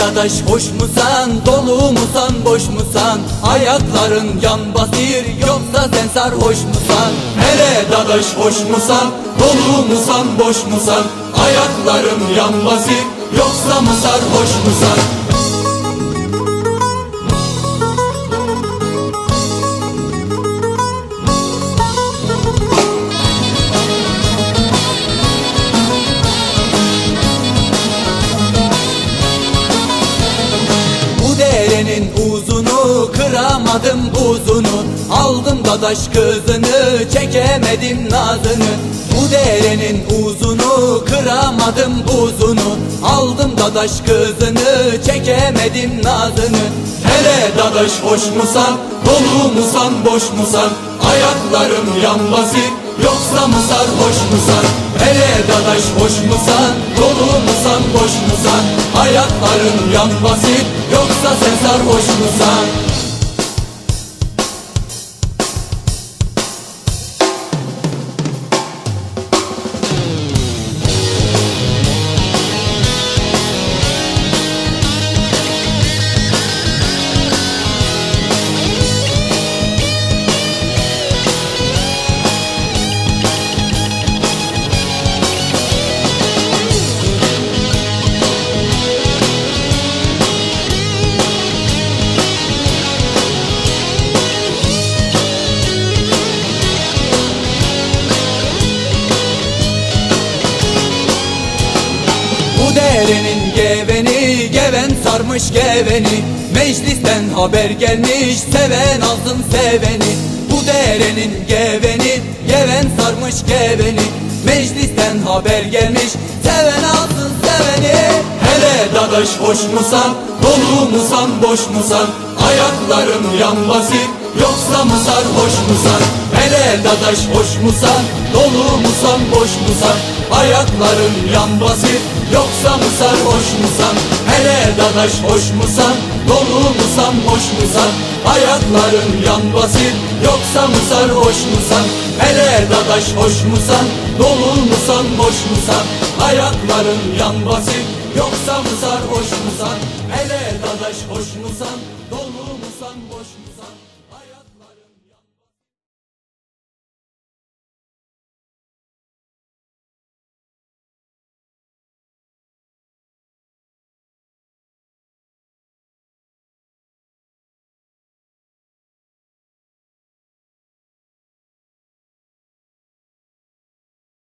Dadaş hoş musan, dolu musan, boş musan Ayakların yan basır, yoksa sen sarhoş musan Hele dadaş hoş musan, dolu musan, boş musan Ayaklarım yan basır, yoksa mı sarhoş musan Bu kıramadım buzunu Aldım dadaş kızını çekemedim nazını. Bu derenin uzunu kıramadım buzunu Aldım dadaş kızını çekemedim nazını. Hele dadaş hoş musan dolu musan boş musan? Ayaklarım yan basık yoksa mı sarhoş musan? Hele dadaş hoş musan dolu musan boş musan? Ayakların yan basık yoksa sen sarhoş musan Bu derenin geveni Geven sarmış geveni. Meclisten haber gelmiş Seven alsın seveni. Bu derenin geveni Geven sarmış geveni. Meclisten haber gelmiş Seven alsın seveni. Hele dadaş hoş musan Dolu musan boş musan. Ayaklarım yan basık Yoksa mı sarhoş musan? Hele dadaş hoş musan Dolu musan boş musan Ayakların yan basık Yoksa mı sarhoş musan Hele dadaş hoş musan Dolu musan boş musan Ayakların yan basık Yoksa mı sarhoş musan Hele dadaş hoş musan Dolu musan boş musan Ayakların yan basık Yoksa mı sarhoş musan Hele dadaş hoş musan Dolu musan boş musan